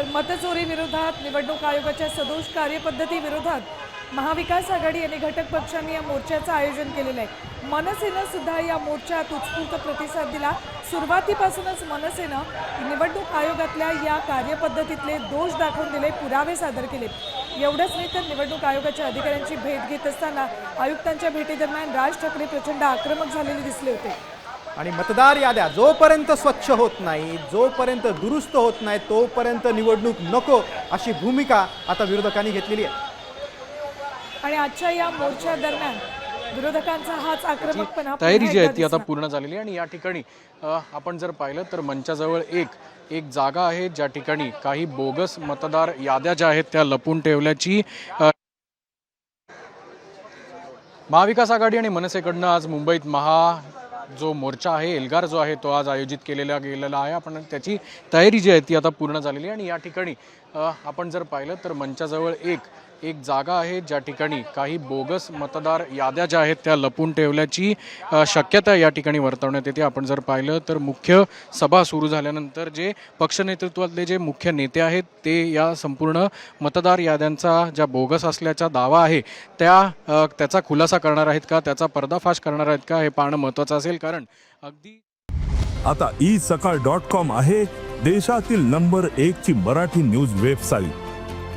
तर मतचोरी विरोधात निवडणूक आयोगाच्या सदोष कार्यपद्धती विरोधात महाविकास आघाडी आणि घटक पक्षांनी या मोर्चाचं आयोजन केलेलं आहे. मनसेनं सुद्धा या मोर्चात उत्स्फूर्त प्रतिसाद दिला. सुरुवातीपासूनच मनसेनं निवडणूक आयोगातल्या या कार्यपद्धतीतले दोष दाखवून दिले पुरावे सादर केले. एवढंच नाही तर निवडणूक आयोगाच्या अधिकाऱ्यांची भेट घेत असताना आयुक्तांच्या भेटीदरम्यान राज ठाकरे प्रचंड आक्रमक झालेले दिसले होते. आणि मतदार याद्या जोपर्यंत स्वच्छ होत नाही जोपर्यंत दुरुस्त होत नाही तोपर्यंत निवडणूक नको अशी भूमिका आता विरोधकांनी घेतलेली आहे आणि आजच्या या मोर्चा दरम्यान विरोधकांचा हाच आक्रमकपणा तयारी जी आहे ती आता. पूर्ण झालेली आहे आणि या ठिकाणी आपण जर पाहिलं तर मंचाजवळ एक एक जागा आहे ज्या ठिकाणी काही बोगस मतदार याद्या ज्या आहेत त्या लपून ठेवल्याची महाविकास आघाडी आणि मनसेकडनं आज मुंबईत महा जो मोर्चा आहे एल्गार जो आहे तो आज आयोजित केलेला गेलेला आहे. आपण त्याची तयारी जी आहे ती आता पूर्ण झालेली आहे. आणि या ठिकाणी आपण जर पाहिलं तर मंचाजवळ एक एक जागा आहे ज्या ठिकाणी काही बोगस मतदार याद्या ज्या आहेत त्या लपून ठेवल्याची शक्यता या ठिकाणी वर्तवण्यात येते. आपण जर पाहिलं तर मुख्य सभा सुरू झाल्यानंतर जे पक्ष नेतृत्वातले जे मुख्य नेते आहेत ते या संपूर्ण मतदार याद्यांचा ज्या बोगस असल्याचा दावा आहे त्या त्याचा खुलासा करणार आहेत का? त्याचा पर्दाफाश करणार आहेत का? हे पाहणं महत्त्वाचं असेल कारण अगदी आता ई सकाळ डॉट कॉम आहे देशातील नंबर एक ची मराठी न्यूज वेबसाईट.